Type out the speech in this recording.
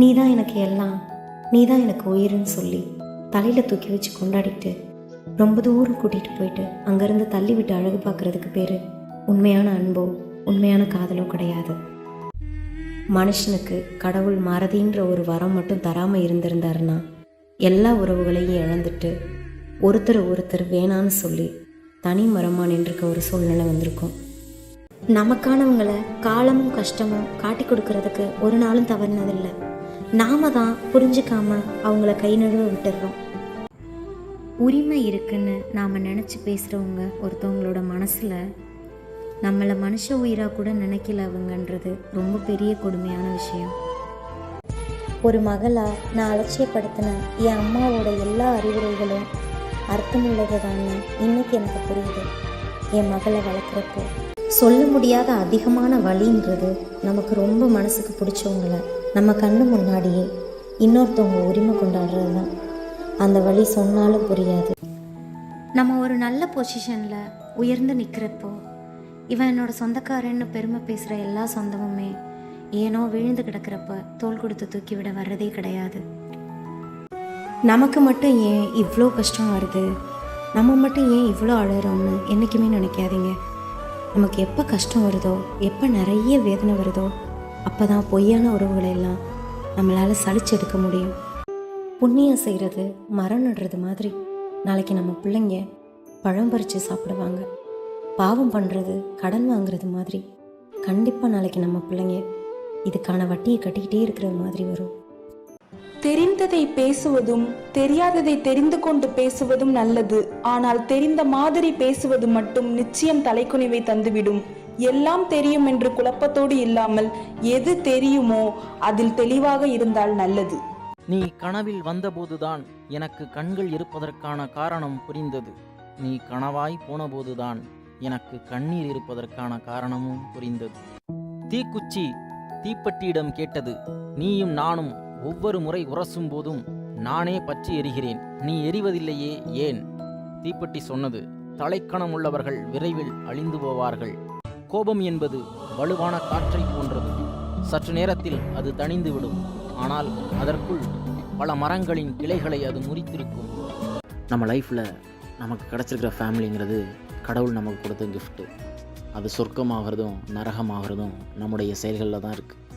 நீ தான் எனக்கு எல்லாம். நீ தான் எனக்கு உயிருன்னு சொல்லி தலையில் தூக்கி வச்சு கொண்டாடிட்டு ரொம்ப தூரம் கூட்டிகிட்டு போயிட்டு அங்கேருந்து தள்ளி விட்டு அழகு பார்க்குறதுக்கு பேர் உண்மையான அன்போ உண்மையான காதலோ கிடையாது. மனுஷனுக்கு கடவுள் மறதின்ற ஒரு வரம் மட்டும் தராமல் இருந்திருந்தாருன்னா எல்லா உறவுகளையும் இழந்துட்டு ஒருத்தர் ஒருத்தர் வேணான்னு சொல்லி தனி மரமாக நின்றுக்க ஒரு சூழ்நிலை வந்திருக்கும். நமக்கானவங்களை காலமும் கஷ்டமும் காட்டி கொடுக்கறதுக்கு ஒரு நாளும் தவறினதில்லை. நாம தான் புரிஞ்சுக்காம அவங்கள கை நழுவ விட்டுடுறோம் உரிமை இருக்குன்னு நாம் நினச்சி பேசுகிறவங்க ஒருத்தவங்களோட மனசில் நம்மளை மனுஷ உயிராக கூட நினைக்கல அவங்கன்றது ரொம்ப பெரிய கொடுமையான விஷயம். ஒரு மகளா நான் அலட்சியப்படுத்தின என் அம்மாவோட எல்லா அறிவுரைகளும் அர்த்தமுள்ளது தானே இன்னைக்கு எனக்கு புரியுது. என் மகளை வளர்க்குறப்போ. சொல்ல முடியாத அதிகமான வலின்றது நமக்கு ரொம்ப மனசுக்கு பிடிச்சவங்கள நம்ம கண்ணு முன்னாடியே இன்னொருத்தவங்க உரிமை கொண்டாடுறது தான் அந்த வழி சொன்னாலும் புரியாது. நம்ம ஒரு நல்ல பொசிஷனில் உயர்ந்து நிற்கிறப்போ இவன் என்னோட சொந்தக்காரன்னு பெருமை பேசுகிற எல்லா சொந்தமுமே ஏனோ விழுந்து கிடக்கிறப்ப தோல் கொடுத்து தூக்கி விட வர்றதே கிடையாது. நமக்கு மட்டும் ஏன் இவ்வளோ கஷ்டம் வருது? நம்ம மட்டும் ஏன் இவ்வளோ அழறோம்னு என்றைக்குமே நினைக்காதீங்க. நமக்கு எப்போ கஷ்டம் வருதோ எப்போ நிறைய வேதனை வருதோ அப்போ தான் பொய்யான உறவுகளை எல்லாம் நம்மளால் சளிச்செடுக்க முடியும். புண்ணியம் செய்கிறது மரம் நடுறது மாதிரி நாளைக்கு நம்ம பிள்ளைங்க பழம் பறித்து சாப்பிடுவாங்க. பாவம் பண்ணுறது கடன் வாங்குறது மாதிரி கண்டிப்பாக நாளைக்கு நம்ம பிள்ளைங்க இதுக்கான வட்டியை கட்டிக்கிட்டே இருக்கிற மாதிரி வரும். தெரிந்ததை பேசுவதும் தெரியாததை தெரிந்து கொண்டு பேசுவதும் நல்லது. ஆனால் தெரிந்த மாதிரி பேசுவது மட்டும் நிச்சயம் தலைக்குனிவை தந்துவிடும். எல்லாம் தெரியும் என்று குழப்பத்தோடு இல்லாமல் எது தெரியுமோ அதில் தெளிவாக இருந்தால் நல்லது. நீ கனவில் வந்தபோதுதான் எனக்கு கண்கள் இருப்பதற்கான காரணம் புரிந்தது. நீ கனவாய் போனபோதுதான் எனக்கு கண்ணீர் இருப்பதற்கான காரணமும் புரிந்தது. தீக்குச்சி தீப்பெட்டியிடம் கேட்டது. நீயும் நானும் ஒவ்வொரு முறை உரசும் போதும் நானே பற்றி எரிகிறேன். நீ எரிவதில்லையே ஏன்? தீப்பெட்டி சொன்னது தலைக்கணம் உள்ளவர்கள் விரைவில் அழிந்து போவார்கள். கோபம் என்பது வலுவான காற்றை போன்றது. சற்று நேரத்தில் அது தணிந்துவிடும். ஆனால் அதற்குள் பல மரங்களின் கிளைகளை அது முறித்திருக்கும். நம்ம லைஃப்பில் நமக்கு கிடச்சிருக்கிற ஃபேமிலிங்கிறது கடவுள் நமக்கு கொடுத்த கிஃப்ட்டு அது சொர்க்கமாகிறதும் நரகமாகிறதும் நம்முடைய செயல்களில் தான் இருக்குது